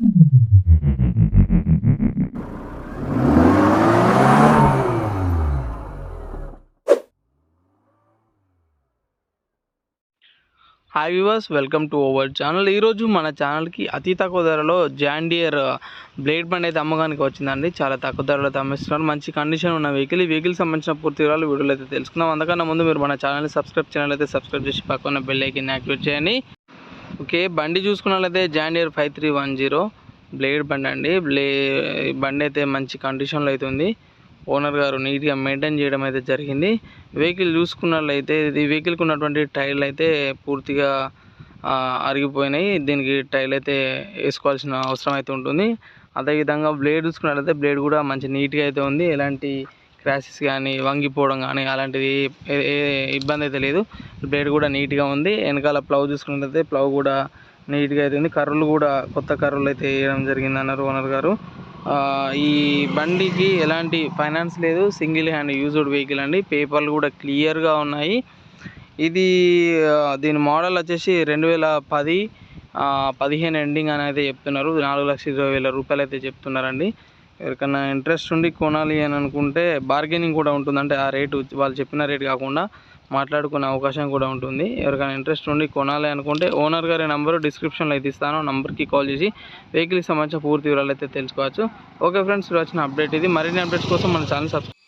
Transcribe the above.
Hi viewers welcome to our channel ఈరోజు మన ఛానల్కి అతి తక్కువ ధరలో జాండియర్ బ్లేడ్ బండ్ అయితే అమ్మకానికి వచ్చిందండి. చాలా తక్కువ ధరలో అమ్మేస్తున్నారు. మంచి కండిషన్ ఉన్న వెహికల్ ఈ వెహికల్ సంబంధించిన పూర్తి వివరాలు వీడియోలు అయితే తెలుసుకుందాం. అందుకన్నా ముందు మీరు మన ఛానల్ని సబ్స్క్రైబ్ ఛానల్ అయితే సబ్స్క్రైబ్ చేసి పక్కన బెల్ ఐకిన్ యాక్టివేట్ చేయండి. ఓకే బండి చూసుకున్నట్లయితే జాండియర్ five three one zero blade బండి అండి. బ్లే బండి అయితే మంచి కండిషన్లో అయితే ఉంది. ఓనర్ గారు నీట్గా మెయింటైన్ చేయడం అయితే జరిగింది. వెహికల్ చూసుకున్నట్లయితే ఇది వెహికల్కి ఉన్నటువంటి టైర్లు అయితే పూర్తిగా అరిగిపోయినాయి. దీనికి టైర్లు అయితే వేసుకోవాల్సిన అవసరం అయితే ఉంటుంది. అదేవిధంగా బ్లేడ్ చూసుకున్నట్లయితే బ్లేడ్ కూడా మంచి నీట్గా అయితే ఉంది. ఎలాంటి క్రాషెస్ కానీ వంగిపోవడం కానీ అలాంటిది ఏ- ఇబ్బంది అయితే లేదు. బ్లేడ్ కూడా నీట్గా ఉంది. వెనకాల ప్లవ్ చూసుకున్నట్లయితే ప్లవ్ కూడా నీట్గా అయితే ఉంది. కర్రలు కూడా కొత్త కర్రలు అయితే వేయడం జరిగింది అన్నారు ఓనర్ గారు. ఈ బండికి ఎలాంటి ఫైనాన్స్ లేదు. సింగిల్ హ్యాండ్ యూజ్డ్ వెహికల్ అండి. పేపర్లు కూడా క్లియర్గా ఉన్నాయి. ఇది దీని మోడల్ వచ్చేసి రెండు వేల పది పదిహేను ఎండింగ్ అని అయితే చెప్తున్నారు. నాలుగు లక్షల ఇరవై వేల రూపాయలు అయితే చెప్తున్నారండి. ఎవరికైనా ఇంట్రెస్ట్ ఉండి కొనాలి అని అనుకుంటే బార్గెనింగ్ కూడా ఉంటుంది. అంటే ఆ రేటు వాళ్ళు చెప్పిన రేట్ కాకుండా మాట్లాడుకునే అవకాశం కూడా ఉంటుంది. ఎవరికైనా ఇంట్రెస్ట్ ఉండి కొనాలి అనుకుంటే ఓనర్ గారి నెంబరు డిస్క్రిప్షన్లో అయితే ఇస్తాను. నంబర్కి కాల్ చేసి వెహికల్కి సంబంధించిన పూర్తి వివరాలు అయితే తెలుసుకోవచ్చు. ఓకే ఫ్రెండ్స్ ఇప్పుడు వచ్చిన అప్డేట్ ఇది. మరిన్ని అప్డేట్స్ కోసం మన ఛానల్ సబ్స్క్రైబ్